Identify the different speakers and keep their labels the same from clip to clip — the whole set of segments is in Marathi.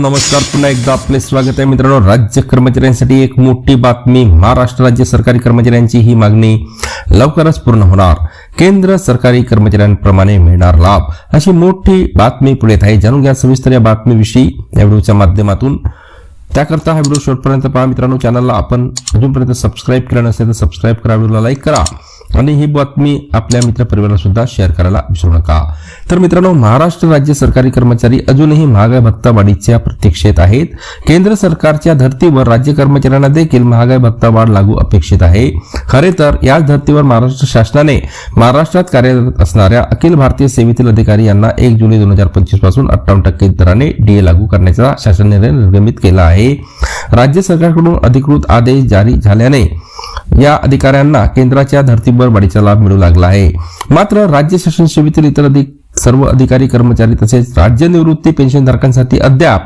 Speaker 1: नमस्कार पुन्हा एकदा आपले स्वागत आहे मित्रांनो. राज्य कर्मचाऱ्यांसाठी एक मोठी बातमी. महाराष्ट्र राज्य सरकारी कर्मचाऱ्यांची ही मागणी लवकरच पूर्ण होणार. केंद्र सरकारी कर्मचाऱ्यांप्रमाणे मिळणार लाभ. अशी मोठी बातमी पुढे येत आहे. जाणून घ्या सविस्तर या बातमीविषयी या व्हिडिओच्या माध्यमातून. त्याकरता हा व्हिडिओ शेवटपर्यंत पहा मित्रांनो. चॅनलला आपण अजूनपर्यंत सबस्क्राईब केलं नसेल तर सबस्क्राईब करा. व्हिडिओला लाईक करा. आणि ही बातमी आपल्या मित्रपरिवाराला सुद्धा शेअर करायला विसरू नका. तर मित्रांनो महाराष्ट्र राज्य सरकारी कर्मचारी अजूनही महागाई भत्ता वाढीच्या प्रतीक्षेत आहेत. केंद्र सरकारच्या धर्तीवर राज्य कर्मचाऱ्यांना देखील महागाई भत्ता वाढ लागू अपेक्षित आहे. खरे तर याच धर्तीवर महाराष्ट्र शासनाने महाराष्ट्रात कार्यरत असणाऱ्या अखिल भारतीय सेवेतील अधिकारी यांना एक जुलै दोन हजार पंचवीसपासून अठ्ठावन्न टक्के दराने डीए लागू करण्याचा शासन निर्णय निर्गमित केला आहे. राज्य सरकारकडून अधिकृत आदेश जारी झाल्याने या अधिकाऱ्यांना केंद्राच्या धर्तीवर वाढीचा लाभ मिळू लागला आहे. मात्र राज्य शासन सेवेतील इतर अधिक सर्व अधिकारी कर्मचारी तसेच राज्य निवृत्ती पेन्शनधारकांसाठी अद्याप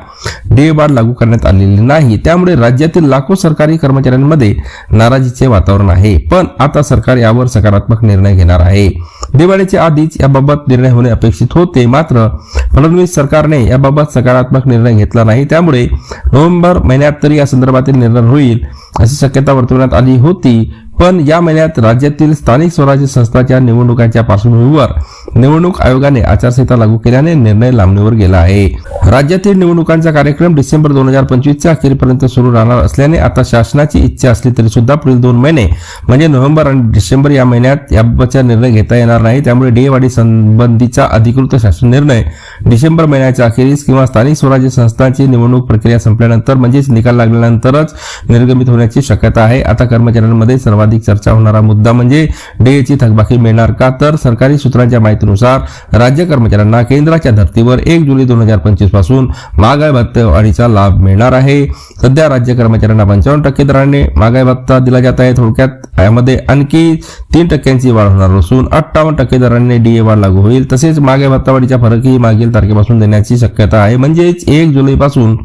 Speaker 1: डे लागू करण्यात आलेली नाही. त्यामुळे राज्यातील लाखो सरकारी कर्मचाऱ्यांमध्ये नाराजीचे वातावरण आहे. पण आता सरकार यावर सकारात्मक निर्णय घेणार आहे. दिवाळीच्या आधीच याबाबत निर्णय होणे अपेक्षित होते. मात्र फडणवीस सरकारने याबाबत सकारात्मक निर्णय घेतला नाही. त्यामुळे नोव्हेंबर महिन्यात तरी या संदर्भातील निर्णय होईल अशी शक्यता वर्तवण्यात आली होती. पण या महिन्यात राज्यातील स्थानिक स्वराज्य संस्थांच्या निवडणुकांच्या पार्श्वभूमीवर निवडणूक आयोगाने आचारसंहिता लागू केल्याने निर्णय लांबणीवर गेला आहे. राज्यातील निवडणुकांचा कार्यक्रम डिसेंबर दोन हजार पंचवीसच्या अखेरपर्यंत सुरू राहणार असल्याने आता शासनाची इच्छा असली तरी सुद्धा पुढील दोन महिने म्हणजे नोव्हेंबर आणि डिसेंबर या महिन्यात याबाबतचा निर्णय घेता येणार नाही. त्यामुळे डे वाढी संबंधीचा अधिकृत शासन निर्णय डिसेंबर महिन्याच्या अखेरीस किंवा स्थानिक स्वराज्य संस्थांची निवडणूक प्रक्रिया संपल्यानंतर म्हणजेच निकाल लागल्यानंतरच निर्गमित होण्याची शक्यता आहे. आता कर्मचाऱ्यांमध्ये सर्वाधिक चर्चा होणारा मुद्दा म्हणजे डीएची थकबाकी मिळणार का? तर सरकारी सूत्रांच्या माहितीनुसार राज्य कर्मचाऱ्यांना केंद्राच्या धर्तीवर एक जुलै दोन हजार पंचवीसपासून महागाई भत्ते वाढीचा लाभ मिळणार आहे. सध्या राज्य कर्मचाऱ्यांना पंचावन्न टक्के दराने महागाई भत्ता दिला जात आहे. थोडक्यात यामध्ये आणखी तीन टक्क्यांची वाढ होणार असून अठ्ठावन्न टक्के दराने डीए वाढ लागू होईल. तसेच महागाई भत्ता वाढीचा फरकही मागील तारखेपासून देण्याची शक्यता आहे. म्हणजेच एक जुलैपासून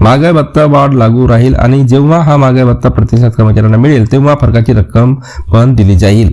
Speaker 1: महागाई भत्ता वाढ लागू राहील आणि जेव्हा हा महागाई भत्ता प्रतिसाद कर्मचाऱ्यांना मिळेल तेव्हा फरकाची रक्कम पण दिली जाईल.